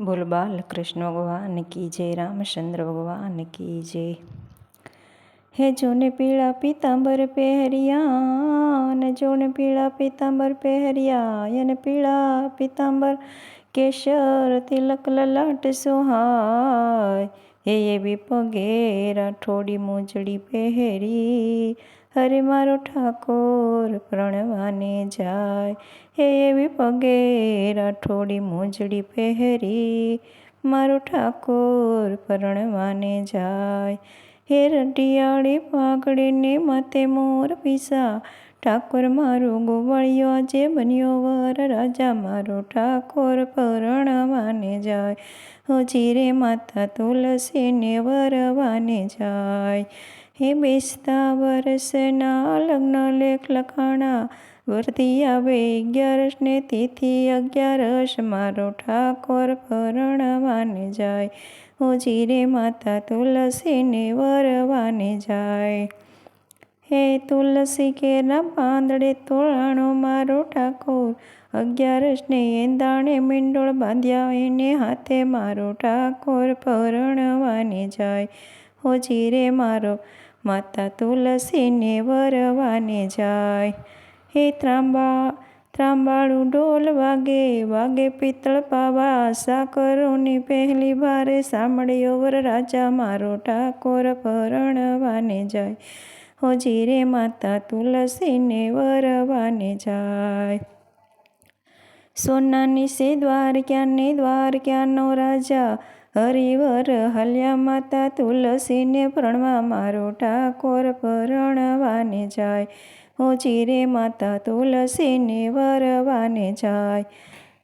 બોલ બાલકૃષ્ણ ભગવાન કી જય રામચંદ્ર ભગવાન કી જય હે જોને પીળા પીતાંબર પહેર્યા ને જોને પીળા પીતાંબર પહેર્યા અને પીળા પીતાંબર કેશર તિલક લલાટ સોહાય હે એવી પગેરા થોડી મોજડી પહેરી. હરે મારો ઠાકોર પ્રણવાને જાય. હે એવી પગે રાઠોડી મોજડી પહેરી. મારો ઠાકોર પરણવાને જાય. હે રટિયાળી પાઘડીને માથે મોર પીસા. ઠાકોર મારો ગોવાળિયો આજે બન્યો વર રાજા, મારો ઠાકોર પરણવાને જાય. હજી રે માતા તુલસીને વરવાને જાય. હે બેસતા વર્ષના લગ્ન લેખ લખાણા વર્તી આવે અગિયારસ ને તિથિ અગિયારસ, મારો ઠાકોર પરણવાને જાય. હોજી રે માતા તુલસીને વરવાને જાય. હે તુલસી કેરા પાંદડે તોળાણો મારો ઠાકોર. અગિયારસને એંદાણે મીંડોળ બાંધ્યા એને હાથે મારો ઠાકોર પરણવાને જાય. હોજી રે મારો, માતા તુલસીને વરવાને જાય. હે ત્રાંબા, ત્રાંબાળું ઢોલ વાગે વાગે પિત્તળ પાવા, સાકરોની પહેલી ભારે સાંભળ્યો વર રાજા મારો ઠાકોર પરણવાને જાય. હોજી રે માતા તુલસીને વરવાને જાય. સોનાની સે દ્વારક્યાને દ્વારક્યાનો રાજા, હરિવર હલ્યા માતા તુલસીને પ્રણવા મારો ઠાકોર પરણવાને જાય. હોજી રે માતા તુલસીને વરવાને જાય.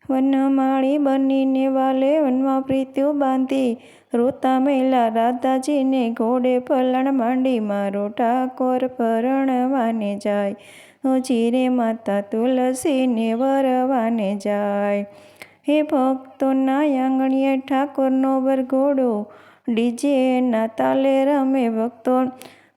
વનમાળી બનીને વાલે વનમાં પ્રીત્યો બાંધી. રોતા મેલા રાધાજીને ઘોડે પલણ માંડી, મારો ઠાકોર પરણવાને જાય હોજી રે માતા તુલસીને વરવાને જાય. હે ભક્તોના આંગણીએ ઠાકોરનો વરઘોડો ડીજેના તાલે રમે ભક્તો,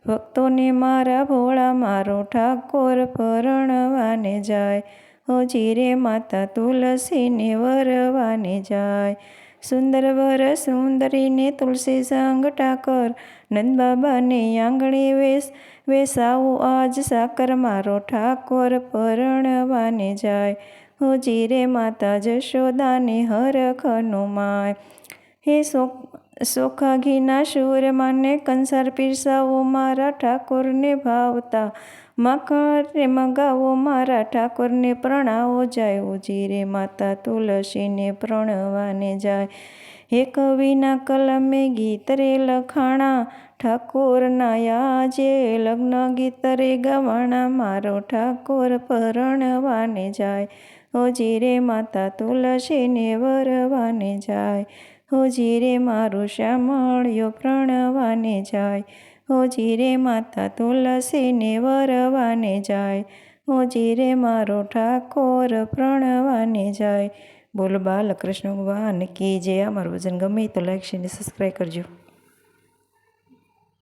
ભક્તોને મારા ભોળા, મારો ઠાકોર પરણવાને જાય હોજી રે માતા તુલસીને વરવાને જાય. સુંદર વર સુંદરીને તુલસી સંગટા ઠાકર નંદ બાબાને આંગણે વેસ, વેસાવું આજ સાકર મારો ઠાકોર પરણવાને જાય. હજીરે માતા જશોદાને હર માય. હે સોખા ઘીના શૂરમાને કંસાર પીરસાવો મારા ઠાકોરને ભાવતા. માખણ મગાવો મારા ઠાકોરને પ્રણાવો જાય હોજી રે માતા તુલસીને પ્રણવાને જાય. હે કવિના કલમે ગીત રે લખાણા. ઠાકોરના યાજે લગ્ન ગીત રે ગવાણા. મારો ઠાકોર પરણવાને જાય. ઓજી રે માતા તુલસીને વરવાને જાય. હોજી રે મારું શ્યામળ્યો પ્રણવાને જાય. હોજી રે માતા તુલસીને વરવાને જાય. હોજી રે મારો ઠાકોર પ્રણવાને જાય. બોલ બાલકૃષ્ણ ભગવાન કે જે અમારું વજન ગમે તો લાઈક ને સબસ્ક્રાઈબ કરજો.